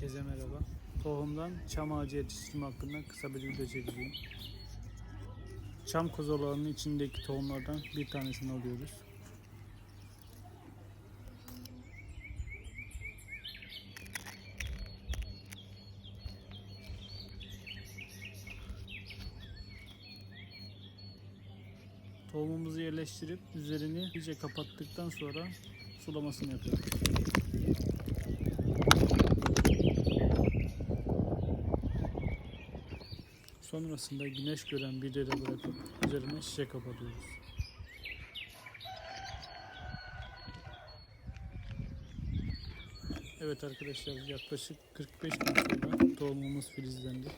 Herkese merhaba. Tohumdan çam ağacı yetiştirme hakkında kısa bir video çekeceğim. Çam kozalağının içindeki tohumlardan bir tanesini alıyoruz. Tohumumuzu yerleştirip üzerini iyice kapattıktan sonra sulamasını yapıyoruz. Sonrasında güneş gören bir yere bırakıp üzerine şişe kapatıyoruz. Evet arkadaşlar yaklaşık 45 gün sonra tohumumuz filizlendi.